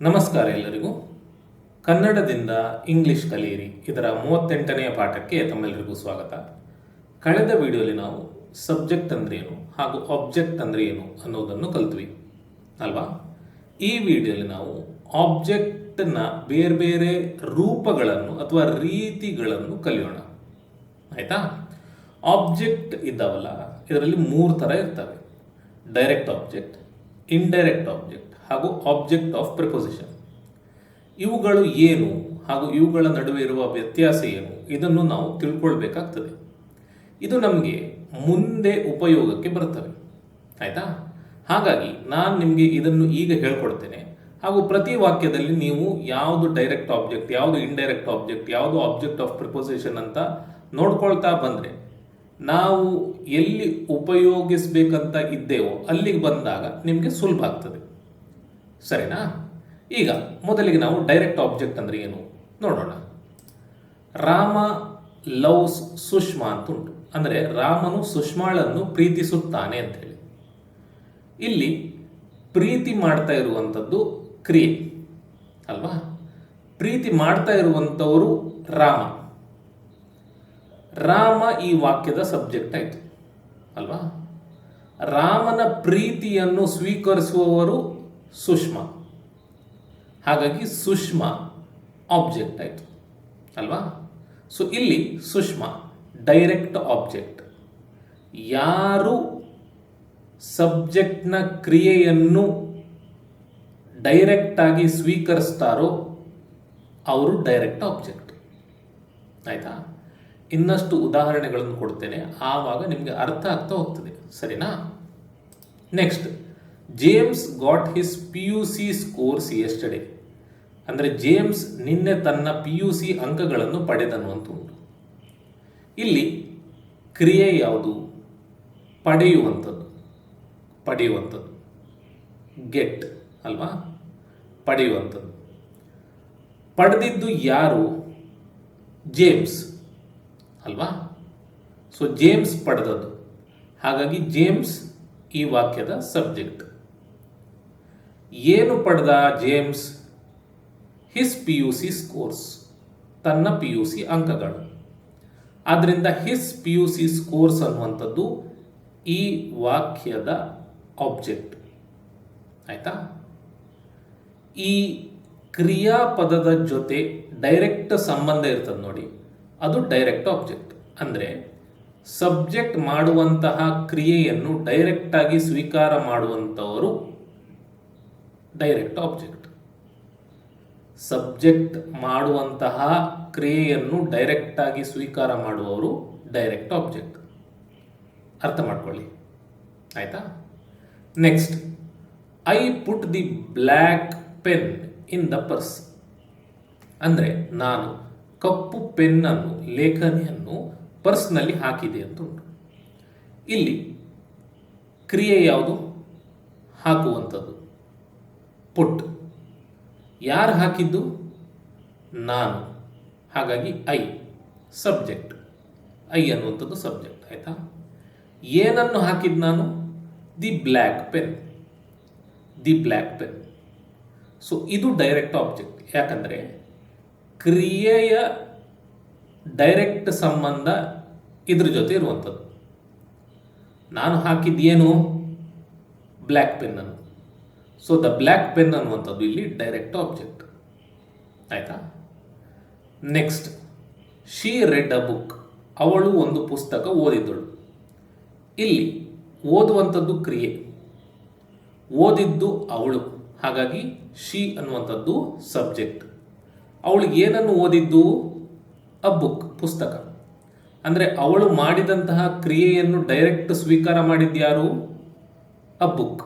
ನಮಸ್ಕಾರ ಎಲ್ಲರಿಗೂ. ಕನ್ನಡದಿಂದ ಇಂಗ್ಲಿಷ್ ಕಲಿಯಿರಿ. ಇದರ ಮೂವತ್ತೆಂಟನೆಯ ಪಾಠಕ್ಕೆ ತಮ್ಮೆಲ್ಲರಿಗೂ ಸ್ವಾಗತ. ಕಳೆದ ವಿಡಿಯೋಲಿ ನಾವು ಸಬ್ಜೆಕ್ಟ್ ಅಂದ್ರೇನು ಹಾಗೂ ಆಬ್ಜೆಕ್ಟ್ ಅಂದ್ರೆ ಏನು ಅನ್ನೋದನ್ನು ಕಲ್ತ್ವಿ. ಅಲ್ವಾ? ಈ ವಿಡಿಯೋಲಿ ನಾವು ಆಬ್ಜೆಕ್ಟ್ನ ಬೇರೆ ಬೇರೆ ರೂಪಗಳನ್ನು ಅಥವಾ ರೀತಿಗಳನ್ನು ಕಲಿಯೋಣ. ಆಯ್ತಾ? ಆಬ್ಜೆಕ್ಟ್ ಇದ್ದಾವಲ್ಲ, ಇದರಲ್ಲಿ ಮೂರು ಥರ ಇರ್ತವೆ. ಡೈರೆಕ್ಟ್ ಆಬ್ಜೆಕ್ಟ್ ಇಂಡೈರೆಕ್ಟ್ ಆಬ್ಜೆಕ್ಟ್ ಹಾಗೂ ಆಬ್ಜೆಕ್ಟ್ ಆಫ್ ಪ್ರಿಪೊಸಿಷನ್ ಇವುಗಳು ಏನು ಹಾಗೂ ಇವುಗಳ ನಡುವೆ ಇರುವ ವ್ಯತ್ಯಾಸ ಏನು? ಇದನ್ನು ನಾವು ತಿಳ್ಕೊಳ್ಬೇಕಾಗ್ತದೆ. ಇದು ನಮಗೆ ಮುಂದೆ ಉಪಯೋಗಕ್ಕೆ ಬರುತ್ತವೆ. ಆಯಿತಾ? ಹಾಗಾಗಿ ನಾನು ನಿಮಗೆ ಇದನ್ನು ಈಗ ಹೇಳ್ಕೊಡ್ತೇನೆ. ಹಾಗೂ ಪ್ರತಿ ವಾಕ್ಯದಲ್ಲಿ ನೀವು ಯಾವುದು ಡೈರೆಕ್ಟ್ ಆಬ್ಜೆಕ್ಟ್ ಯಾವುದು ಇಂಡೈರೆಕ್ಟ್ ಆಬ್ಜೆಕ್ಟ್ ಯಾವುದು ಆಬ್ಜೆಕ್ಟ್ ಆಫ್ ಪ್ರಿಪೊಸಿಷನ್ ಅಂತ ನೋಡ್ಕೊಳ್ತಾ ಬಂದರೆ, ನಾವು ಎಲ್ಲಿ ಉಪಯೋಗಿಸ್ಬೇಕಂತ ಇದ್ದೇವೋ ಅಲ್ಲಿಗೆ ಬಂದಾಗ ನಿಮಗೆ ಸುಲಭ ಆಗ್ತದೆ. ಸರಿನಾ? ಈಗ ಮೊದಲಿಗೆ ನಾವು ಡೈರೆಕ್ಟ್ ಆಬ್ಜೆಕ್ಟ್ ಅಂದರೆ ಏನು? ನೋಡೋಣ. ರಾಮ ಲವ್ಸ್ ಸುಷ್ಮಾ ಅಂತ ಉಂಟು ಅಂದರೆ ರಾಮನು ಸುಷ್ಮಾಳನ್ನು ಪ್ರೀತಿಸುತ್ತಾನೆ ಅಂತ ಹೇಳಿ ಇಲ್ಲಿ ಪ್ರೀತಿ ಮಾಡ್ತಾ ಇರುವಂಥದ್ದು ಕ್ರಿಯೆ, ಅಲ್ವಾ? ಪ್ರೀತಿ ಮಾಡ್ತಾ ಇರುವಂಥವರು ರಾಮ. ರಾಮ ಈ ವಾಕ್ಯದ ಸಬ್ಜೆಕ್ಟ್ ಆಯಿತು, ಅಲ್ವಾ? ರಾಮನ ಪ್ರೀತಿಯನ್ನು ಸ್ವೀಕರಿಸುವವರು ಸುಷ್ಮಾ ಹಾಗಾಗಿ ಸುಷ್ಮಾ ಆಬ್ಜೆಕ್ಟ್ ಆಯಿತು. ಅಲ್ವಾ? ಸೊ ಇಲ್ಲಿ ಸುಷ್ಮಾ ಡೈರೆಕ್ಟ್ ಆಬ್ಜೆಕ್ಟ್ ಯಾರು ಸಬ್ಜೆಕ್ಟ್ನ ಕ್ರಿಯೆಯನ್ನು ಡೈರೆಕ್ಟ್ ಆಗಿ ಸ್ವೀಕರಿಸ್ತಾರೋ ಅವರು ಡೈರೆಕ್ಟ್ ಆಬ್ಜೆಕ್ಟ್ ಆಯಿತಾ? ಇನ್ನಷ್ಟು ಉದಾಹರಣೆಗಳನ್ನು ಕೊಡ್ತೇನೆ. ಆವಾಗ ನಿಮಗೆ ಅರ್ಥ ಆಗ್ತಾ ಹೋಗ್ತದೆ. ಸರಿನಾ? Next James got his P U C scores yesterday ಅಂದರೆ ಜೇಮ್ಸ್ ನಿನ್ನೆ ತನ್ನ ಪಿ ಯು ಸಿ ಅಂಕಗಳನ್ನು ಪಡೆದನು ಅಂತ ಉಂಟು. ಇಲ್ಲಿ ಕ್ರಿಯೆ ಯಾವುದು? ಪಡೆಯುವಂಥದ್ದು. ಪಡೆಯುವಂಥದ್ದು. ಗೆಟ್ ಅಲ್ವಾ? ಪಡೆಯುವಂಥದ್ದು. ಪಡೆದಿದ್ದು ಯಾರು? ಜೇಮ್ಸ್ ಅಲ್ವಾ? ಸೊ ಜೇಮ್ಸ್ ಪಡೆದದ್ದು. ಹಾಗಾಗಿ ಜೇಮ್ಸ್ ಈ ವಾಕ್ಯದ ಸಬ್ಜೆಕ್ಟ್ ಏನು ಪಡೆದ James? His P U C scores ತನ್ನ ಪಿ ಯು ಸಿ ಅಂಕಗಳು. ಆದ್ದರಿಂದ his P U C scores ಅನ್ನುವಂಥದ್ದು ಈ ವಾಕ್ಯದ ಆಬ್ಜೆಕ್ಟ್ ಆಯ್ತಾ? ಈ ಕ್ರಿಯಾಪದದ ಜೊತೆ ಡೈರೆಕ್ಟ್ ಸಂಬಂಧ ಇರ್ತದೆ ನೋಡಿ. ಅದು ಡೈರೆಕ್ಟ್ ಆಬ್ಜೆಕ್ಟ್ ಅಂದರೆ ಸಬ್ಜೆಕ್ಟ್ ಮಾಡುವಂತಹ ಕ್ರಿಯೆಯನ್ನು ಡೈರೆಕ್ಟಾಗಿ ಸ್ವೀಕಾರ ಮಾಡುವಂಥವರು ಡೈರೆಕ್ಟ್ ಆಬ್ಜೆಕ್ಟ್ ಸಬ್ಜೆಕ್ಟ್ ಮಾಡುವಂತಹ ಕ್ರಿಯೆಯನ್ನು ಡೈರೆಕ್ಟ್ ಆಗಿ ಸ್ವೀಕಾರ ಮಾಡುವವರು ಡೈರೆಕ್ಟ್ ಆಬ್ಜೆಕ್ಟ್ ಅರ್ಥ ಮಾಡ್ಕೊಳ್ಳಿ. ಆಯ್ತಾ? Next I put the black pen in the purse ಅಂದರೆ ನಾನು ಕಪ್ಪು ಪೆನ್ನನ್ನು, ಲೇಖನಿಯನ್ನು ಪರ್ಸ್ನಲ್ಲಿ ಹಾಕಿದೆ ಅಂತ ಉಂಟು ಇಲ್ಲಿ ಕ್ರಿಯೆ ಯಾವುದು? ಹಾಕುವಂಥದ್ದು. ಪುಟ್. ಯಾರು ಹಾಕಿದ್ದು? ನಾನು. ಹಾಗಾಗಿ ಐ. ಸಬ್ಜೆಕ್ಟ್. ಐ ಅನ್ನುವಂಥದ್ದು ಸಬ್ಜೆಕ್ಟ್, ಆಯಿತಾ? ಏನನ್ನು ಹಾಕಿದ್ದು ನಾನು? The black pen. The black pen. So ಇದು ಡೈರೆಕ್ಟ್ ಆಬ್ಜೆಕ್ಟ್ ಯಾಕಂದರೆ ಕ್ರಿಯೆಯ ಡೈರೆಕ್ಟ್ ಸಂಬಂಧ ಇದ್ರ ಜೊತೆ ಇರುವಂಥದ್ದು. ನಾನು ಹಾಕಿದ್ದೇನು ಬ್ಲ್ಯಾಕ್ ಪೆನ್ನನ್ನು ಸೊ ದ ಬ್ಲ್ಯಾಕ್ ಪೆನ್ ಅನ್ನುವಂಥದ್ದು ಇಲ್ಲಿ ಡೈರೆಕ್ಟ್ ಆಬ್ಜೆಕ್ಟ್ ಆಯಿತಾ? Next she read a book ಅವಳು ಒಂದು ಪುಸ್ತಕ ಓದಿದ್ದಳು. ಇಲ್ಲಿ, ಓದುವಂಥದ್ದು ಕ್ರಿಯೆ. ಓದಿದ್ದು ಅವಳು. ಹಾಗಾಗಿ ಶಿ ಅನ್ನುವಂಥದ್ದು ಸಬ್ಜೆಕ್ಟ್ ಅವಳು ಏನನ್ನು ಓದಿದ್ದು? ಅ ಬುಕ್ ಪುಸ್ತಕ. ಅಂದರೆ, ಅವಳು ಮಾಡಿದಂತಹ ಕ್ರಿಯೆಯನ್ನು ಡೈರೆಕ್ಟ್ ಸ್ವೀಕಾರ ಮಾಡಿದ್ಯಾರು ಅ ಬುಕ್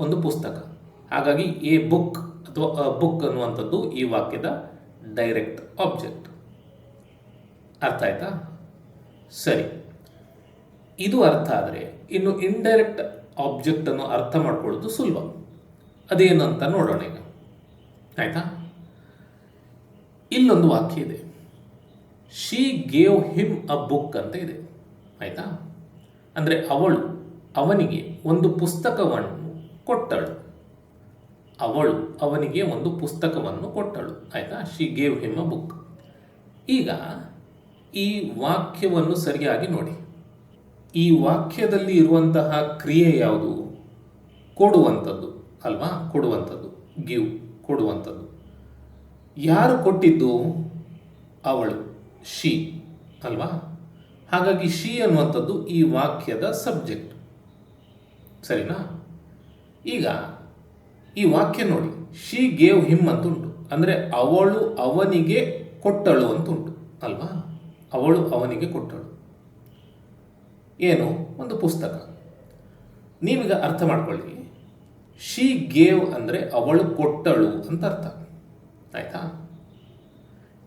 ಒಂದು ಪುಸ್ತಕ. ಹಾಗಾಗಿ ಎ ಬುಕ್ ಅಥವಾ ಅ ಬುಕ್ ಅನ್ನುವಂಥದ್ದು ಈ ವಾಕ್ಯದ ಡೈರೆಕ್ಟ್ ಆಬ್ಜೆಕ್ಟ್ ಅರ್ಥ ಆಯ್ತಾ? ಸರಿ. ಇದು ಅರ್ಥ ಆದರೆ ಇನ್ನು ಇಂಡೈರೆಕ್ಟ್ ಆಬ್ಜೆಕ್ಟ್ ಅನ್ನು ಅರ್ಥ ಮಾಡ್ಕೊಳ್ಳೋದು ಸುಲಭ. ಅದೇನು ಅಂತ ನೋಡೋಣ ಈಗ. ಆಯ್ತಾ? ಇಲ್ಲೊಂದು ವಾಕ್ಯ ಇದೆ. She gave him a book ಅಂತ ಇದೆ. ಆಯ್ತಾ? ಅಂದರೆ ಅವಳು ಅವನಿಗೆ ಒಂದು ಪುಸ್ತಕವನ್ನು ಕೊಟ್ಟಳು. ಅವಳು ಅವನಿಗೆ ಒಂದು ಪುಸ್ತಕವನ್ನು ಕೊಟ್ಟಳು. ಆಯಿತಾ? She gave him a book. ಈಗ ಈ ವಾಕ್ಯವನ್ನು ಸರಿಯಾಗಿ ನೋಡಿ. ಈ ವಾಕ್ಯದಲ್ಲಿ ಇರುವಂತಹ ಕ್ರಿಯೆ ಯಾವುದು? ಕೊಡುವಂಥದ್ದು, ಅಲ್ವಾ? ಕೊಡುವಂಥದ್ದು. ಗಿವ್, ಕೊಡುವಂಥದ್ದು. ಯಾರು ಕೊಟ್ಟಿದ್ದು? ಅವಳು, ಶಿ, ಅಲ್ವಾ? ಹಾಗಾಗಿ ಶಿ ಅನ್ನುವಂಥದ್ದು ಈ ವಾಕ್ಯದ ಸಬ್ಜೆಕ್ಟ್. ಸರಿನಾ? ಈಗ ಈ ವಾಕ್ಯ ನೋಡಿ ಶಿ ಗೇವ್ ಹಿಮ್ ಅಂತ ಉಂಟು ಅಂದರೆ ಅವಳು ಅವನಿಗೆ ಕೊಟ್ಟಳು ಅಂತ ಉಂಟು ಅಲ್ವಾ? ಅವಳು ಅವನಿಗೆ ಕೊಟ್ಟಳು. ಏನು? ಒಂದು ಪುಸ್ತಕ. ನೀವೀಗ ಅರ್ಥ ಮಾಡ್ಕೊಳ್ಳಿ. ಶಿ ಗೇವ್ ಅಂದರೆ ಅವಳು ಕೊಟ್ಟಳು ಅಂತ ಅರ್ಥ ಆಯ್ತಾ?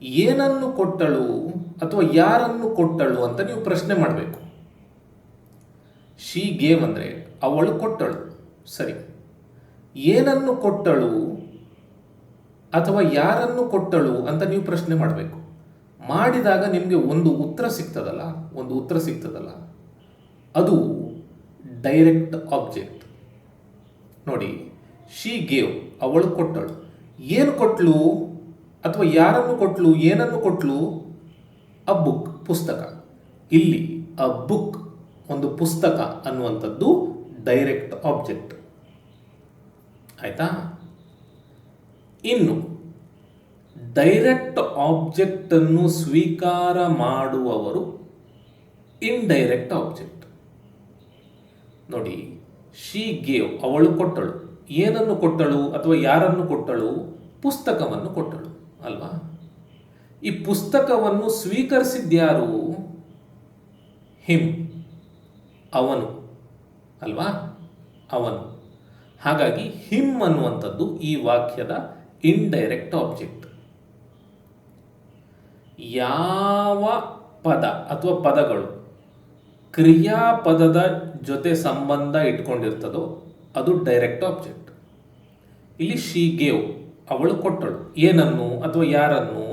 ಏನನ್ನು ಕೊಟ್ಟಳು ಅಥವಾ ಯಾರನ್ನು ಕೊಟ್ಟಳು ಅಂತ ನೀವು ಪ್ರಶ್ನೆ ಮಾಡಬೇಕು. ಶಿ ಗೇವ್ ಅಂದರೆ ಅವಳು ಕೊಟ್ಟಳು. ಸರಿ. ಏನನ್ನು ಕೊಟ್ಟಳು ಅಥವಾ ಯಾರನ್ನು ಕೊಟ್ಟಳು ಅಂತ ನೀವು ಪ್ರಶ್ನೆ ಮಾಡಬೇಕು. ಮಾಡಿದಾಗ ನಿಮಗೆ ಒಂದು ಉತ್ತರ ಸಿಗ್ತದಲ್ಲ? ಒಂದು ಉತ್ತರ ಸಿಗ್ತದಲ್ಲ. ಅದು ಡೈರೆಕ್ಟ್ ಆಬ್ಜೆಕ್ಟ್ ನೋಡಿ ಶಿ ಗೇವ್ ಅವಳು ಕೊಟ್ಟಳು. ಏನು ಕೊಟ್ಟಳು ಅಥವಾ ಯಾರನ್ನು ಕೊಟ್ಟಳು ಏನನ್ನು ಕೊಟ್ಟಳು ಅ ಬುಕ್ ಪುಸ್ತಕ. ಇಲ್ಲಿ ಅ ಬುಕ್ ಒಂದು ಪುಸ್ತಕ ಅನ್ನುವಂಥದ್ದು ಡೈರೆಕ್ಟ್ ಆಬ್ಜೆಕ್ಟ್ ಆಯ್ತಾ? ಇನ್ನು ಡೈರೆಕ್ಟ್ ಆಬ್ಜೆಕ್ಟನ್ನು ಸ್ವೀಕಾರ ಮಾಡುವವರು ಇನ್ಡೈರೆಕ್ಟ್ ಆಬ್ಜೆಕ್ಟ್ ನೋಡಿ ಶಿ ಗೇವ್ ಅವಳು ಕೊಟ್ಟಳು. ಏನನ್ನು ಕೊಟ್ಟಳು ಅಥವಾ ಯಾರನ್ನು ಕೊಟ್ಟಳು? ಪುಸ್ತಕವನ್ನು ಕೊಟ್ಟಳು, ಅಲ್ವಾ? ಈ ಪುಸ್ತಕವನ್ನು ಸ್ವೀಕರಿಸಿದ್ಯಾರು? ಹಿಮ್ ಅವನು, ಅಲ್ವಾ? ಅವನು. ಹಾಗಾಗಿ ಹಿಮ್ ಅನ್ನುವಂಥದ್ದು ಈ ವಾಕ್ಯದ ಇನ್ಡೈರೆಕ್ಟ್ ಆಬ್ಜೆಕ್ಟ್ ಯಾವ ಪದ ಅಥವಾ ಪದಗಳು ಕ್ರಿಯಾಪದದ ಜೊತೆ ಸಂಬಂಧ ಇಟ್ಕೊಂಡಿರ್ತದೋ ಅದು ಡೈರೆಕ್ಟ್ ಆಬ್ಜೆಕ್ಟ್ ಇಲ್ಲಿ ಶಿ ಗೇವ್ ಅವಳು ಕೊಟ್ಟಳು. ಏನನ್ನು ಅಥವಾ ಯಾರನ್ನು,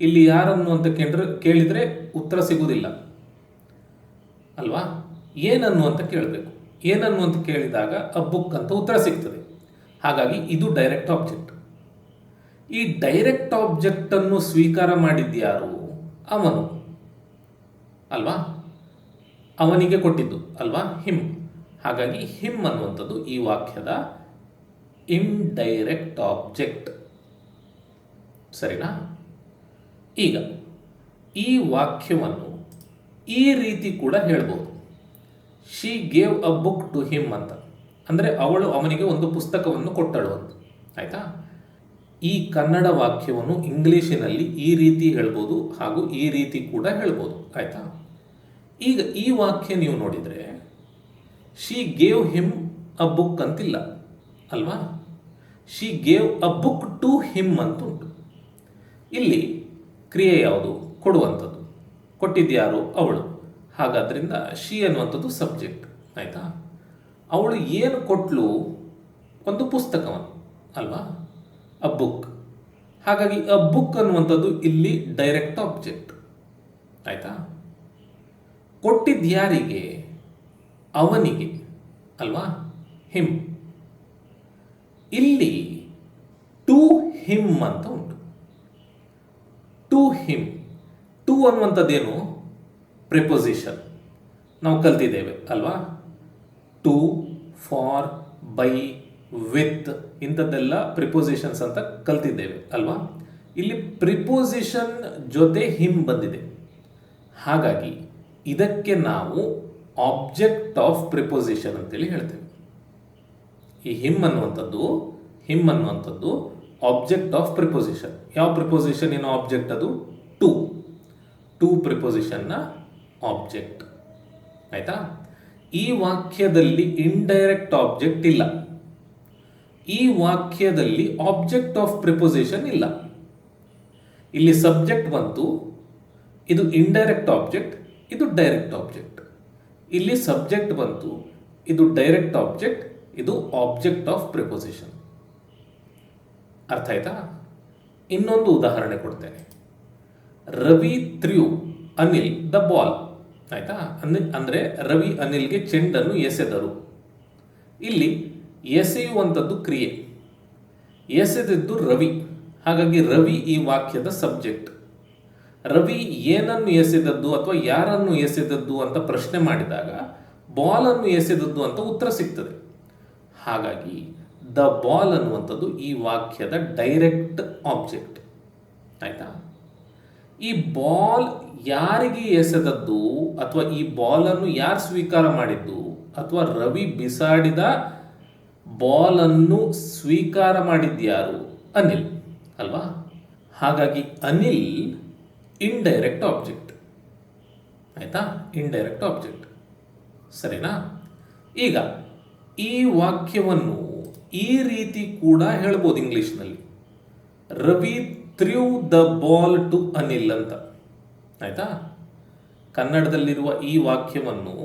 ಇಲ್ಲಿ ಯಾರನ್ನು ಅಂತ ಕೇಳಿದ್ರೆ ಕೇಳಿದರೆ ಉತ್ತರ ಸಿಗುವುದಿಲ್ಲ. ಅಲ್ವಾ? ಏನನ್ನು ಅಂತ ಕೇಳಬೇಕು. ಏನನ್ನು ಅಂತ ಕೇಳಿದಾಗ ಅ ಬುಕ್ ಅಂತ ಉತ್ತರ ಸಿಗ್ತದೆ. ಹಾಗಾಗಿ ಇದು ಡೈರೆಕ್ಟ್ ಆಬ್ಜೆಕ್ಟ್ ಈ ಡೈರೆಕ್ಟ್ ಆಬ್ಜೆಕ್ಟನ್ನು ಸ್ವೀಕಾರ ಮಾಡಿದ್ಯಾರು? ಅವನು. ಅಲ್ವಾ? ಅವನಿಗೆ ಕೊಟ್ಟಿದ್ದು, ಅಲ್ವಾ? ಹಿಮ್ ಹಾಗಾಗಿ ಹಿಮ್ ಅನ್ನುವಂಥದ್ದು ಈ ವಾಕ್ಯದ ಇಂಡೈರೆಕ್ಟ್ ಆಬ್ಜೆಕ್ಟ್ ಸರಿನಾ? ಈಗ ಈ ವಾಕ್ಯವನ್ನು ಈ ರೀತಿ ಕೂಡ ಹೇಳ್ಬೋದು. She gave a book to him ಅಂತ. ಅಂದರೆ ಅವಳು ಅವನಿಗೆ ಒಂದು ಪುಸ್ತಕವನ್ನು ಕೊಟ್ಟಳು ಅಂತ. ಆಯಿತಾ? ಈ ಕನ್ನಡ ವಾಕ್ಯವನ್ನು ಇಂಗ್ಲೀಷಿನಲ್ಲಿ ಈ ರೀತಿ ಹೇಳ್ಬೋದು ಹಾಗೂ ಈ ರೀತಿ ಕೂಡ ಹೇಳ್ಬೋದು. ಆಯಿತಾ? ಈಗ ಈ ವಾಕ್ಯ ನೀವು ನೋಡಿದರೆ she gave him a book ಅಂತಿಲ್ಲ, ಅಲ್ವಾ? She gave a book to him ಅಂತ ಉಂಟು ಇಲ್ಲಿ ಕ್ರಿಯೆ ಯಾವುದು? ಕೊಡುವಂಥದ್ದು. ಕೊಟ್ಟಿದ್ಯಾರು ಅವಳು. ಹಾಗಾದ್ರಿಂದ ಶಿ ಅನ್ನುವಂಥದ್ದು ಸಬ್ಜೆಕ್ಟ್, ಆಯಿತಾ? ಅವಳು ಏನು ಕೊಟ್ಲು? ಒಂದು ಪುಸ್ತಕವನ್ನು ಅಲ್ವಾ? ಅ ಬುಕ್ ಹಾಗಾಗಿ ಅ ಬುಕ್ ಅನ್ನುವಂಥದ್ದು ಇಲ್ಲಿ ಡೈರೆಕ್ಟ್ ಆಬ್ಜೆಕ್ಟ್ ಆಯಿತಾ? ಕೊಟ್ಟಿದ್ಯಾರಿಗೆ ಅವನಿಗೆ, ಅಲ್ವಾ? ಹಿಮ್ ಇಲ್ಲಿ ಟು ಹಿಮ್ ಅಂತ ಉಂಟು. ಟು ಹಿಮ್ ಟು ಅನ್ನುವಂಥದ್ದೇನು? ಪ್ರಿಪೊಸಿಷನ್ ನಾವು ಕಲ್ತಿದ್ದೇವೆ, ಅಲ್ವಾ? ಟು ಫಾರ್ ಬೈ ವಿತ್ ಇಂಥದ್ದೆಲ್ಲ ಪ್ರಿಪೊಸಿಷನ್ಸ್ ಅಂತ ಕಲ್ತಿದ್ದೇವೆ, ಅಲ್ವಾ? ಇಲ್ಲಿ ಪ್ರಿಪೊಸಿಷನ್ ಜೊತೆ ಹಿಮ್ ಬಂದಿದೆ. ಹಾಗಾಗಿ ಇದಕ್ಕೆ ನಾವು ಆಬ್ಜೆಕ್ಟ್ ಆಫ್ ಪ್ರಿಪೊಸಿಷನ್ ಅಂತೇಳಿ ಹೇಳ್ತೇವೆ. ಈ ಹಿಮ್ ಅನ್ನುವಂಥದ್ದು ಹಿಮ್ ಅನ್ನುವಂಥದ್ದು ಆಬ್ಜೆಕ್ಟ್ ಆಫ್ ಪ್ರಿಪೊಸಿಷನ್ ಯಾವ ಪ್ರಿಪೊಸಿಷನ್ ಏನು ಆಬ್ಜೆಕ್ಟ್ ಅದು? ಟು ಟು ಪ್ರಿಪೊಸಿಷನ್ನ ಆಬ್ಜೆಕ್ಟ್ ಆಯ್ತಾ? ಈ ವಾಕ್ಯದಲ್ಲಿ ಇಂಡೈರೆಕ್ಟ್ ಆಬ್ಜೆಕ್ಟ್ ಇಲ್ಲ. ಈ ವಾಕ್ಯದಲ್ಲಿ ಆಬ್ಜೆಕ್ಟ್ ಆಫ್ ಪ್ರಿಪೊಸಿಷನ್ ಇಲ್ಲ. ಇಲ್ಲಿ ಸಬ್ಜೆಕ್ಟ್ ಬಂತು, ಇದು ಇಂಡೈರೆಕ್ಟ್ ಆಬ್ಜೆಕ್ಟ್ ಇದು ಡೈರೆಕ್ಟ್ ಆಬ್ಜೆಕ್ಟ್ ಇಲ್ಲಿ ಸಬ್ಜೆಕ್ಟ್ ಬಂತು, ಇದು ಡೈರೆಕ್ಟ್ ಆಬ್ಜೆಕ್ಟ್ ಇದು ಆಬ್ಜೆಕ್ಟ್ ಆಫ್ ಪ್ರಿಪೊಸಿಷನ್ ಅರ್ಥ ಆಯ್ತಾ? ಇನ್ನೊಂದು ಉದಾಹರಣೆ ಕೊಡ್ತೇನೆ. Ravi threw, Anil, the ball. ಆಯ್ತಾ? ಅಂದ್ರೆ ಅಂದರೆ ರವಿ ಅನಿಲ್ಗೆ ಚೆಂಡನ್ನು ಎಸೆದರು. ಇಲ್ಲಿ ಎಸೆಯುವಂಥದ್ದು ಕ್ರಿಯೆ. ಎಸೆದಿದ್ದು ರವಿ. ಹಾಗಾಗಿ ರವಿ ಈ ವಾಕ್ಯದ ಸಬ್ಜೆಕ್ಟ್. ರವಿ ಏನನ್ನು ಎಸೆದದ್ದು ಅಥವಾ ಯಾರನ್ನು ಎಸೆದದ್ದು ಅಂತ ಪ್ರಶ್ನೆ ಮಾಡಿದಾಗ ಬಾಲನ್ನು ಎಸೆದದ್ದು ಅಂತ ಉತ್ತರ ಸಿಗ್ತದೆ. ಹಾಗಾಗಿ ದ ಬಾಲ್ ಅನ್ನುವಂಥದ್ದು ಈ ವಾಕ್ಯದ ಡೈರೆಕ್ಟ್ ಆಬ್ಜೆಕ್ಟ್. ಆಯ್ತಾ? ಈ ಬಾಲ್ ಯಾರಿಗೆ ಎಸೆದದ್ದು ಅಥವಾ ಈ ಬಾಲನ್ನು ಯಾರು ಸ್ವೀಕಾರ ಮಾಡಿದ್ದು ಅಥವಾ ರವಿ ಬಿಸಾಡಿದ ಬಾಲನ್ನು ಸ್ವೀಕಾರ ಮಾಡಿದ್ಯಾರು ಅನಿಲ್, ಅಲ್ವಾ? ಹಾಗಾಗಿ ಅನಿಲ್ ಇಂಡೈರೆಕ್ಟ್ ಆಬ್ಜೆಕ್ಟ್ ಆಯ್ತಾ? ಇಂಡೈರೆಕ್ಟ್ ಆಬ್ಜೆಕ್ಟ್ ಸರಿನಾ? ಈಗ ಈ ವಾಕ್ಯವನ್ನು ಈ ರೀತಿ ಕೂಡ ಹೇಳ್ಬೋದು ಇಂಗ್ಲಿಷ್ನಲ್ಲಿ Ravi threw the ball to Anil ಅಂತ. ಆಯ್ತಾ? ಕನ್ನಡದಲ್ಲಿರುವ ಈ ವಾಕ್ಯವನ್ನು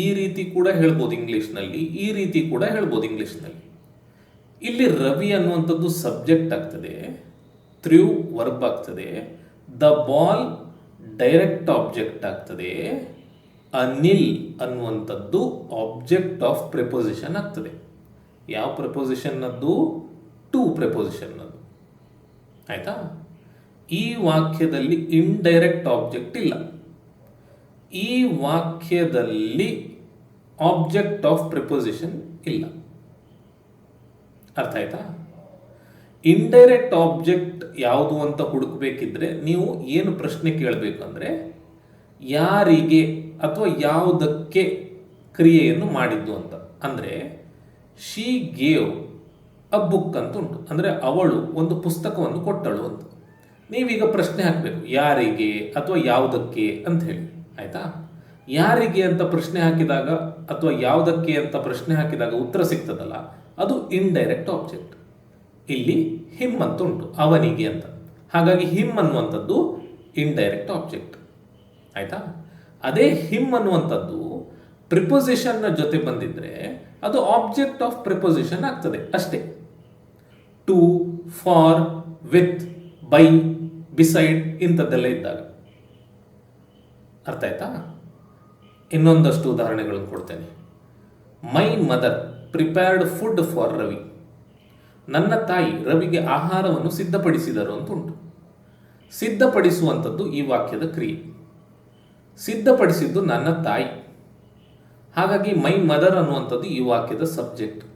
ಈ ರೀತಿ ಕೂಡ ಹೇಳ್ಬೋದು ಇಂಗ್ಲಿಷ್ನಲ್ಲಿ, ಈ ರೀತಿ ಕೂಡ ಹೇಳ್ಬೋದು ಇಂಗ್ಲಿಷ್ನಲ್ಲಿ. ಇಲ್ಲಿ ರವಿ ಅನ್ನುವಂಥದ್ದು ಸಬ್ಜೆಕ್ಟ್ ಆಗ್ತದೆ ಥ್ರೂ ವರ್ಬ್ ಆಗ್ತದೆ ದ ಬಾಲ್ ಡೈರೆಕ್ಟ್ ಆಬ್ಜೆಕ್ಟ್ ಆಗ್ತದೆ ಅನಿಲ್ ಅನ್ನುವಂಥದ್ದು ಆಬ್ಜೆಕ್ಟ್ ಆಫ್ ಪ್ರಿಪೊಸಿಷನ್ ಆಗ್ತದೆ. ಯಾವ ಪ್ರಿಪೊಸಿಷನ್ನದ್ದು ಟು ಪ್ರಿಪೊಸಿಷನ್ನದ್ದು ಆಯ್ತಾ? ಈ ವಾಕ್ಯದಲ್ಲಿ ಇಂಡೈರೆಕ್ಟ್ ಆಬ್ಜೆಕ್ಟ್ ಇಲ್ಲ. ಈ ವಾಕ್ಯದಲ್ಲಿ ಆಬ್ಜೆಕ್ಟ್ ಆಫ್ ಪ್ರಿಪೊಸಿಷನ್ ಇಲ್ಲ. ಅರ್ಥ ಆಯ್ತಾ? ಇಂಡೈರೆಕ್ಟ್ ಆಬ್ಜೆಕ್ಟ್ ಯಾವುದು ಅಂತ ಹುಡುಕಬೇಕಿದ್ರೆ ನೀವು ಏನು ಪ್ರಶ್ನೆ ಕೇಳಬೇಕಂದ್ರೆ ಯಾರಿಗೆ ಅಥವಾ ಯಾವುದಕ್ಕೆ ಕ್ರಿಯೆಯನ್ನು ಮಾಡಿದ್ದು ಅಂತ. ಅಂದರೆ ಶಿ ಗೇವ್ ಅ ಬುಕ್ ಅಂತ ಉಂಟು. ಅಂದರೆ ಅವಳು ಒಂದು ಪುಸ್ತಕವನ್ನು ಕೊಟ್ಟಳು ಅಂತ. ನೀವೀಗ ಪ್ರಶ್ನೆ ಹಾಕಬೇಕು. ಯಾರಿಗೆ ಅಥವಾ ಯಾವುದಕ್ಕೆ ಅಂತ ಹೇಳಿ. ಆಯಿತಾ? ಯಾರಿಗೆ ಅಂತ ಪ್ರಶ್ನೆ ಹಾಕಿದಾಗ ಅಥವಾ ಯಾವುದಕ್ಕೆ ಅಂತ ಪ್ರಶ್ನೆ ಹಾಕಿದಾಗ ಉತ್ತರ ಸಿಗ್ತದಲ್ಲ, ಅದು ಇಂಡೈರೆಕ್ಟ್ ಆಬ್ಜೆಕ್ಟ್ ಇಲ್ಲಿ ಹಿಮ್ ಅಂತ ಉಂಟು ಅವನಿಗೆ ಅಂತ. ಹಾಗಾಗಿ ಹಿಮ್ ಅನ್ನುವಂಥದ್ದು ಇಂಡೈರೆಕ್ಟ್ ಆಬ್ಜೆಕ್ಟ್ ಆಯಿತಾ? ಅದೇ ಹಿಮ್ ಅನ್ನುವಂಥದ್ದು ಪ್ರಿಪೊಸಿಷನ್ನ ಜೊತೆ ಬಂದಿದ್ರೆ ಅದು ಆಬ್ಜೆಕ್ಟ್ ಆಫ್ ಪ್ರಿಪೊಸಿಷನ್ ಆಗ್ತದೆ ಅಷ್ಟೇ. To for with by beside ಇಂಥದ್ದೆಲ್ಲ ಇದ್ದಾಗ. ಅರ್ಥ ಆಯ್ತಾ? ಇನ್ನೊಂದಷ್ಟು ಉದಾಹರಣೆಗಳನ್ನು ಕೊಡ್ತೇನೆ. My mother prepared food for Ravi ನನ್ನ ತಾಯಿ ರವಿಗೆ ಆಹಾರವನ್ನು ಸಿದ್ಧಪಡಿಸಿದರು ಅಂತ ಉಂಟು ಸಿದ್ಧಪಡಿಸುವಂಥದ್ದು ಈ ವಾಕ್ಯದ ಕ್ರಿಯೆ. ಸಿದ್ಧಪಡಿಸಿದ್ದು ನನ್ನ ತಾಯಿ. ಹಾಗಾಗಿ ಮೈ ಮದರ್ ಅನ್ನುವಂಥದ್ದು ಈ ವಾಕ್ಯದ ಸಬ್ಜೆಕ್ಟ್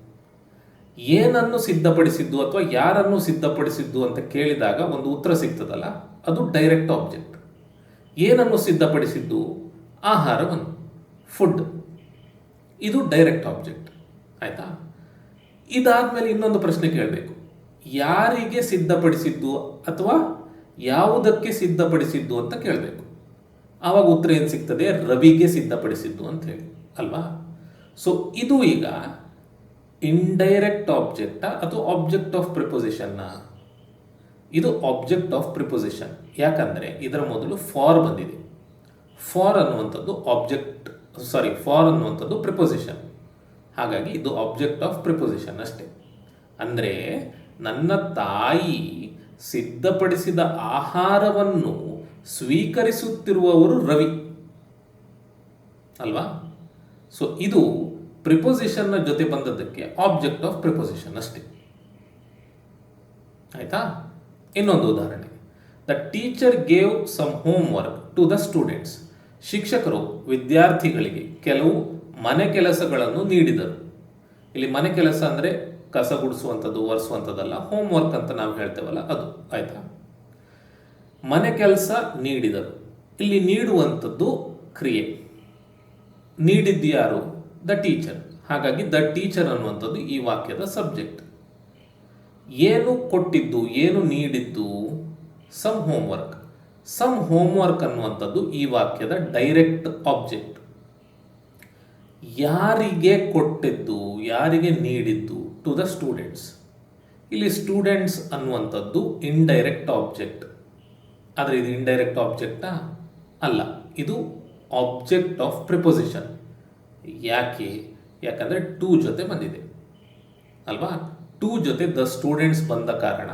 ಏನನ್ನು ಸಿದ್ಧಪಡಿಸಿದ್ದು ಅಥವಾ ಯಾರನ್ನು ಸಿದ್ಧಪಡಿಸಿದ್ದು ಅಂತ ಕೇಳಿದಾಗ ಒಂದು ಉತ್ತರ ಸಿಗ್ತದಲ್ಲ? ಅದು ಡೈರೆಕ್ಟ್ ಆಬ್ಜೆಕ್ಟ್ ಏನನ್ನು ಸಿದ್ಧಪಡಿಸಿದ್ದು? ಆಹಾರವನ್ನು. ಫುಡ್ ಇದು ಡೈರೆಕ್ಟ್ ಆಬ್ಜೆಕ್ಟ್ ಆಯ್ತಾ? ಇದಾದಮೇಲೆ ಇನ್ನೊಂದು ಪ್ರಶ್ನೆ ಕೇಳಬೇಕು. ಯಾರಿಗೆ ಸಿದ್ಧಪಡಿಸಿದ್ದು ಅಥವಾ ಯಾವುದಕ್ಕೆ ಸಿದ್ಧಪಡಿಸಿದ್ದು ಅಂತ ಕೇಳಬೇಕು. ಆವಾಗ ಉತ್ತರ ಏನು ಸಿಗ್ತದೆ? ರವಿಗೆ ಸಿದ್ಧಪಡಿಸಿದ್ದು ಅಂತ ಹೇಳಿ. ಅಲ್ವಾ? ಸೊ ಇದು ಈಗ ಇಂಡೈರೆಕ್ಟ್ ಆಬ್ಜೆಕ್ಟಾ ಅಥವಾ ಆಬ್ಜೆಕ್ಟ್ ಆಫ್ ಪ್ರಿಪೊಸಿಷನ್ನ ಇದು ಆಬ್ಜೆಕ್ಟ್ ಆಫ್ ಪ್ರಿಪೊಸಿಷನ್ ಯಾಕಂದರೆ ಇದರ ಮೊದಲು ಫಾರ್ ಬಂದಿದೆ. ಫಾರ್ ಅನ್ನುವಂಥದ್ದು ಆಬ್ಜೆಕ್ಟ್ ಸಾರಿ ಫಾರ್ ಅನ್ನುವಂಥದ್ದು ಪ್ರಿಪೊಸಿಷನ್ ಹಾಗಾಗಿ ಇದು ಆಬ್ಜೆಕ್ಟ್ ಆಫ್ ಪ್ರಿಪೊಸಿಷನ್ ಅಷ್ಟೇ. ಅಂದರೆ ನನ್ನ ತಾಯಿ ಸಿದ್ಧಪಡಿಸಿದ ಆಹಾರವನ್ನು ಸ್ವೀಕರಿಸುತ್ತಿರುವವರು ರವಿ. ಅಲ್ವಾ? ಸೊ ಇದು ಪ್ರಿಪೊಸಿಷನ್ನ ಜೊತೆ ಬಂದದ್ದಕ್ಕೆ ಆಬ್ಜೆಕ್ಟ್ ಆಫ್ ಪ್ರಿಪೊಸಿಷನ್ ಅಷ್ಟೇ. ಆಯ್ತಾ? ಇನ್ನೊಂದು ಉದಾಹರಣೆ. The teacher gave some homework to the students ಶಿಕ್ಷಕರು ವಿದ್ಯಾರ್ಥಿಗಳಿಗೆ ಕೆಲವು ಮನೆ ಕೆಲಸಗಳನ್ನು ನೀಡಿದರು. ಇಲ್ಲಿ ಮನೆ ಕೆಲಸ ಅಂದರೆ ಕಸ ಗುಡಿಸುವಂಥದ್ದು, ಒರೆಸುವಂಥದ್ದಲ್ಲ ಹೋಮ್ ವರ್ಕ್ ಅಂತ ನಾವು ಹೇಳ್ತೇವಲ್ಲ ಅದು. ಆಯ್ತಾ? ಮನೆ ಕೆಲಸ ನೀಡಿದರು. ಇಲ್ಲಿ ನೀಡುವಂಥದ್ದು ಕ್ರಿಯೆ. ನೀಡಿದ್ದು ಯಾರು? ದ ಟೀಚರ್ ಹಾಗಾಗಿ ದ ಟೀಚರ್ ಅನ್ನುವಂಥದ್ದು ಈ ವಾಕ್ಯದ ಸಬ್ಜೆಕ್ಟ್ ಏನು ಕೊಟ್ಟಿದ್ದು, ಏನು ನೀಡಿದ್ದು ಸಮ್ ಹೋಮ್ವರ್ಕ್ ಸಮ್ ಹೋಮ್ವರ್ಕ್ ಅನ್ನುವಂಥದ್ದು ಈ ವಾಕ್ಯದ ಡೈರೆಕ್ಟ್ ಆಬ್ಜೆಕ್ಟ್ ಯಾರಿಗೆ ಕೊಟ್ಟಿದ್ದು, ಯಾರಿಗೆ ನೀಡಿದ್ದು ಟು ದ ಸ್ಟೂಡೆಂಟ್ಸ್ ಇಲ್ಲಿ ಸ್ಟೂಡೆಂಟ್ಸ್ ಅನ್ನುವಂಥದ್ದು ಇಂಡೈರೆಕ್ಟ್ ಆಬ್ಜೆಕ್ಟ್ ಆದರೆ ಇದು ಇಂಡೈರೆಕ್ಟ್ ಆಬ್ಜೆಕ್ಟಾ ಅಲ್ಲ, ಇದು ಆಬ್ಜೆಕ್ಟ್ ಆಫ್ ಪ್ರಿಪೊಸಿಷನ್ ಯಾಕೆ? ಯಾಕಂದರೆ ಟೂ ಜೊತೆ ಬಂದಿದೆ. ಅಲ್ವಾ? ಟೂ ಜೊತೆ ದ ಸ್ಟೂಡೆಂಟ್ಸ್ ಬಂದ ಕಾರಣ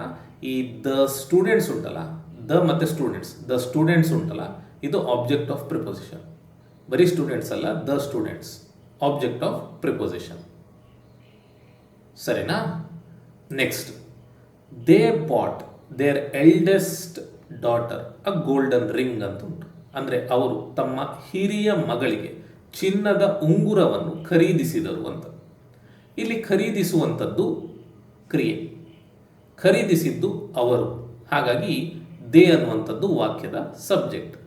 ಈ ದ ಸ್ಟೂಡೆಂಟ್ಸ್ ಉಂಟಲ್ಲ, ದ ಮತ್ತು ಸ್ಟೂಡೆಂಟ್ಸ್, ದ ಸ್ಟೂಡೆಂಟ್ಸ್ ಉಂಟಲ್ಲ, ಇದು ಆಬ್ಜೆಕ್ಟ್ ಆಫ್ ಪ್ರಿಪೊಸಿಷನ್. ಬರೀ ಸ್ಟೂಡೆಂಟ್ಸ್ ಅಲ್ಲ, the students object of preposition. ಸರಿನಾ? Next, they bought their eldest daughter, a golden ring ಅಂತ ಉಂಟು. ಅಂದರೆ ಅವರು ತಮ್ಮ ಹಿರಿಯ ಮಗಳಿಗೆ ಚಿನ್ನದ ಉಂಗುರವನ್ನು ಖರೀದಿಸಿದರು ಅಂತ. ಇಲ್ಲಿ ಖರೀದಿಸುವಂಥದ್ದು ಕ್ರಿಯೆ. ಖರೀದಿಸಿದ್ದು ಅವರು. ಹಾಗಾಗಿ ದೇ ಅನ್ನುವಂಥದ್ದು ವಾಕ್ಯದ ಸಬ್ಜೆಕ್ಟ್.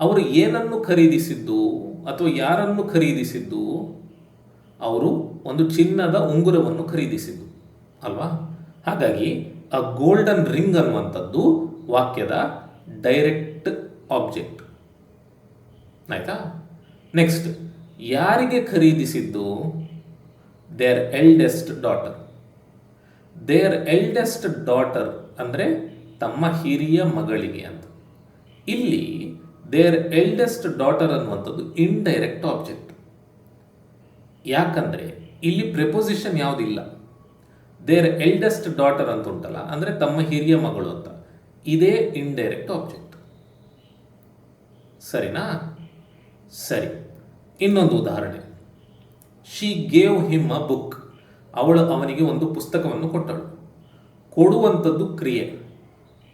ಅವರು ಏನನ್ನು ಖರೀದಿಸಿದ್ದು ಅಥವಾ ಯಾರನ್ನು ಖರೀದಿಸಿದ್ದು? ಅವರು ಒಂದು ಚಿನ್ನದ ಉಂಗುರವನ್ನು ಖರೀದಿಸಿದ್ದು. ಅಲ್ವಾ? ಹಾಗಾಗಿ ಆ ಗೋಲ್ಡನ್ ರಿಂಗ್ ಅನ್ನುವಂಥದ್ದು ವಾಕ್ಯದ ಡೈರೆಕ್ಟ್ ಆಬ್ಜೆಕ್ಟ್. ಆಯ್ತಾ? ನೆಕ್ಸ್ಟ್ ಯಾರಿಗೆ ಖರೀದಿಸಿದ್ದು? Their eldest daughter their eldest daughter ಅಂದರೆ ತಮ್ಮ ಹಿರಿಯ ಮಗಳಿಗೆ ಅಂತ. ಇಲ್ಲಿ ದೇರ್ ಎಲ್ಡೆಸ್ಟ್ ಡಾಟರ್ ಅನ್ನುವಂಥದ್ದು ಇಂಡೈರೆಕ್ಟ್ ಆಬ್ಜೆಕ್ಟ್ ಯಾಕಂದರೆ ಇಲ್ಲಿ ಪ್ರೆಪೊಸಿಷನ್ ಯಾವುದಿಲ್ಲ. ದೇರ್ ಎಲ್ಡೆಸ್ಟ್ ಡಾಟರ್ ಅಂತ ಉಂಟಲ್ಲ ಅಂದರೆ ತಮ್ಮ ಹಿರಿಯ ಮಗಳು ಅಂತ. ಇದೇ ಇಂಡೈರೆಕ್ಟ್ ಆಬ್ಜೆಕ್ಟ್ ಸರಿನಾ? ಸರಿ. ಇನ್ನೊಂದು ಉದಾಹರಣೆ. She gave him a book ಅವಳು ಅವನಿಗೆ ಒಂದು ಪುಸ್ತಕವನ್ನು ಕೊಟ್ಟಳು. ಕೊಡುವಂಥದ್ದು ಕ್ರಿಯೆ.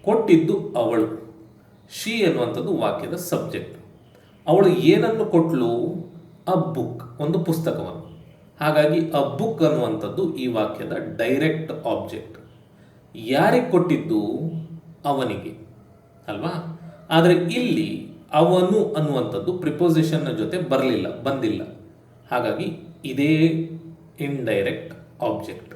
ಕೊಟ್ಟಿದ್ದು ಅವಳು. ಶಿ ಅನ್ನುವಂಥದ್ದು ವಾಕ್ಯದ ಸಬ್ಜೆಕ್ಟ್ ಅವಳು ಏನನ್ನು ಕೊಟ್ಟಳು ಅ ಬುಕ್ ಒಂದು ಪುಸ್ತಕವನ್ನು. ಹಾಗಾಗಿ ಅ ಬುಕ್ ಅನ್ನುವಂಥದ್ದು ಈ ವಾಕ್ಯದ ಡೈರೆಕ್ಟ್ ಆಬ್ಜೆಕ್ಟ್ ಯಾರಿಗೆ ಕೊಟ್ಟಿದ್ದು? ಅವನಿಗೆ. ಅಲ್ವಾ? ಆದರೆ ಇಲ್ಲಿ ಅವನು ಅನ್ನುವಂಥದ್ದು ಪ್ರಿಪೋಸಿಷನ್ನ ಜೊತೆ ಬರಲಿಲ್ಲ, ಬಂದಿಲ್ಲ. ಹಾಗಾಗಿ ಇದೇ ಇಂಡೈರೆಕ್ಟ್ ಆಬ್ಜೆಕ್ಟ್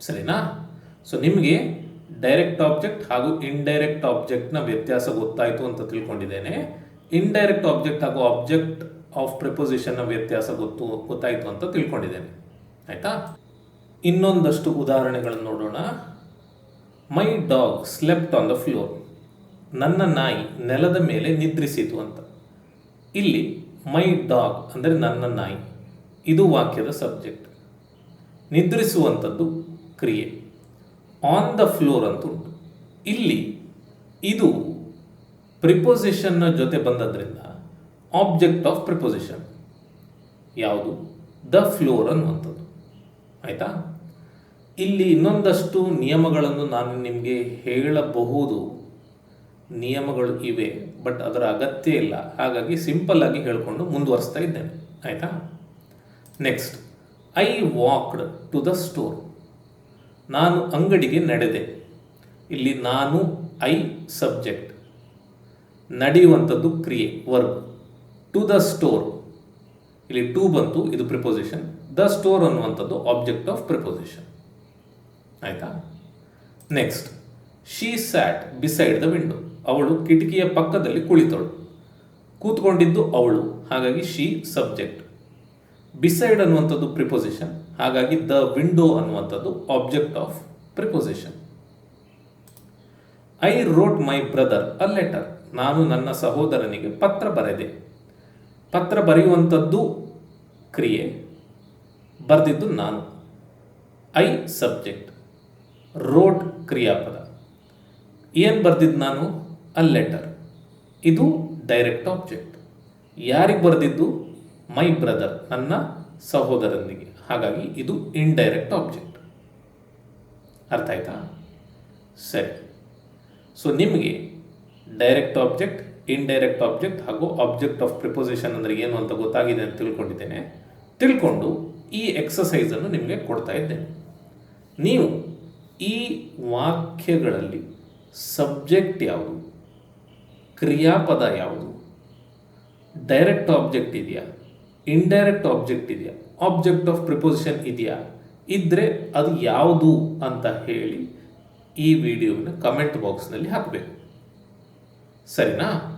ಸರಿನಾ? ಸೊ ನಿಮಗೆ ಡೈರೆಕ್ಟ್ ಆಬ್ಜೆಕ್ಟ್ ಹಾಗೂ ಇಂಡೈರೆಕ್ಟ್ ಆಬ್ಜೆಕ್ಟ್ನ ವ್ಯತ್ಯಾಸ ಗೊತ್ತಾಯಿತು ಅಂತ ತಿಳ್ಕೊಂಡಿದ್ದೇನೆ. ಇಂಡೈರೆಕ್ಟ್ ಆಬ್ಜೆಕ್ಟ್ ಹಾಗೂ ಆಬ್ಜೆಕ್ಟ್ ಆಫ್ ಪ್ರಿಪೋಸಿಷನ್ನ ವ್ಯತ್ಯಾಸ ಗೊತ್ತು, ಗೊತ್ತಾಯಿತು ಅಂತ ತಿಳ್ಕೊಂಡಿದ್ದೇನೆ. ಆಯಿತಾ? ಇನ್ನೊಂದಷ್ಟು ಉದಾಹರಣೆಗಳನ್ನು ನೋಡೋಣ. My dog slept on the floor ನನ್ನ ನಾಯಿ ನೆಲದ ಮೇಲೆ ನಿದ್ರಿಸಿತು ಅಂತ. ಇಲ್ಲಿ, ಮೈ ಡಾಗ್ ಅಂದರೆ ನನ್ನ ನಾಯಿ. ಇದು ವಾಕ್ಯದ ಸಬ್ಜೆಕ್ಟ್. ನಿದ್ರಿಸುವಂಥದ್ದು ಕ್ರಿಯೆ. ಆನ್ ದ ಫ್ಲೋರ್ ಅಂತ ಉಂಟು ಇಲ್ಲಿ, ಇದು ಪ್ರಿಪೊಸಿಷನ್ನ ಜೊತೆ ಬಂದದ್ರಿಂದ ಆಬ್ಜೆಕ್ಟ್ ಆಫ್ ಪ್ರಿಪೊಸಿಷನ್. ಯಾವುದು? ದ ಫ್ಲೋರ್ ಅನ್ನುವಂಥದ್ದು. ಆಯಿತಾ? ಇಲ್ಲಿ ಇನ್ನೊಂದಷ್ಟು ನಿಯಮಗಳನ್ನು ನಾನು ನಿಮಗೆ ಹೇಳಬಹುದು. ನಿಯಮಗಳು ಇವೆ ಬಟ್ ಅದರ ಅಗತ್ಯ ಇಲ್ಲ. ಹಾಗಾಗಿ ಸಿಂಪಲ್ ಆಗಿ ಹೇಳಿಕೊಂಡು ಮುಂದುವರಿಸ್ತಾ ಇದ್ದೇನೆ. ಆಯಿತಾ? Next I walked to the store ನಾನು ಅಂಗಡಿಗೆ ನಡೆದೆ. ಇಲ್ಲಿ ನಾನು ಐ ಸಬ್ಜೆಕ್ಟ್ ನಡೆಯುವಂಥದ್ದು ಕ್ರಿಯೆ ವರ್ಬ್ ಟು ದ ಸ್ಟೋರ್ ಇಲ್ಲಿ ಟು ಬಂತು, ಇದು ಪ್ರಿಪೋಸಿಷನ್ ದ ಸ್ಟೋರ್ ಅನ್ನುವಂಥದ್ದು ಆಬ್ಜೆಕ್ಟ್ ಆಫ್ ಪ್ರಿಪೋಸಿಷನ್ ಆಯಿತಾ? Next she sat beside the window ಅವಳು ಕಿಟಕಿಯ ಪಕ್ಕದಲ್ಲಿ ಕುಳಿತಳು. ಕೂತ್ಕೊಂಡಿದ್ದು ಅವಳು, ಹಾಗಾಗಿ ಶಿ ಸಬ್ಜೆಕ್ಟ್ ಬಿಸೈಡ್ ಅನ್ನುವಂಥದ್ದು ಪ್ರಿಪೊಸಿಷನ್ ಹಾಗಾಗಿ ದ ವಿಂಡೋ ಅನ್ನುವಂಥದ್ದು object of preposition I wrote my brother a letter ನಾನು ನನ್ನ ಸಹೋದರನಿಗೆ ಪತ್ರ ಬರೆದೆ. ಪತ್ರ ಬರೆಯುವಂಥದ್ದು ಕ್ರಿಯೆ, ಬರೆದಿದ್ದು ನಾನು. ಐ ಸಬ್ಜೆಕ್ಟ್ ರೋಟ್ ಕ್ರಿಯಾಪದ. ಏನು ಬರೆದಿದ್ದು ನಾನು? ಅ ಲೆಟರ್ ಇದು ಡೈರೆಕ್ಟ್ ಆಬ್ಜೆಕ್ಟ್ ಯಾರಿಗೆ ಬರೆದಿದ್ದು? ಮೈ ಬ್ರದರ್ ನನ್ನ ಸಹೋದರನಿಗೆ. ಹಾಗಾಗಿ ಇದು ಇಂಡೈರೆಕ್ಟ್ ಆಬ್ಜೆಕ್ಟ್ ಅರ್ಥ ಆಯ್ತಾ? ಸರಿ. ಸೊ ನಿಮಗೆ ಡೈರೆಕ್ಟ್ ಆಬ್ಜೆಕ್ಟ್ ಇಂಡೈರೆಕ್ಟ್ ಆಬ್ಜೆಕ್ಟ್ ಹಾಗೂ ಆಬ್ಜೆಕ್ಟ್ ಆಫ್ ಪ್ರಿಪೊಸಿಷನ್ ಅಂದರೆ ಏನು ಅಂತ ಗೊತ್ತಾಗಿದೆ ಅಂತ ತಿಳ್ಕೊಂಡಿದ್ದೇನೆ. ತಿಳ್ಕೊಂಡು ಈ ಎಕ್ಸಸೈಸನ್ನು ನಿಮಗೆ ಕೊಡ್ತಾ ಇದ್ದೇನೆ. ನೀವು ಈ ವಾಕ್ಯಗಳಲ್ಲಿ ಸಬ್ಜೆಕ್ಟ್ ಯಾವುದು? ಕ್ರಿಯಾಪದ ಯಾವುದು? ಡೈರೆಕ್ಟ್ ಆಬ್ಜೆಕ್ಟ್ ಇದೆಯಾ? ಇಂಡೈರೆಕ್ಟ್ ಆಬ್ಜೆಕ್ಟ್ ಇದೆಯಾ? ಆಬ್ಜೆಕ್ಟ್ ಆಫ್ ಪ್ರಿಪೊಸಿಷನ್ ಇದೆಯಾ? ಇದ್ದರೆ ಅದು ಯಾವುದು ಅಂತ ಹೇಳಿ ಈ ವಿಡಿಯೋನ ಕಮೆಂಟ್ ಬಾಕ್ಸ್ನಲ್ಲಿ ಹಾಕಬೇಕು. ಸರಿನಾ?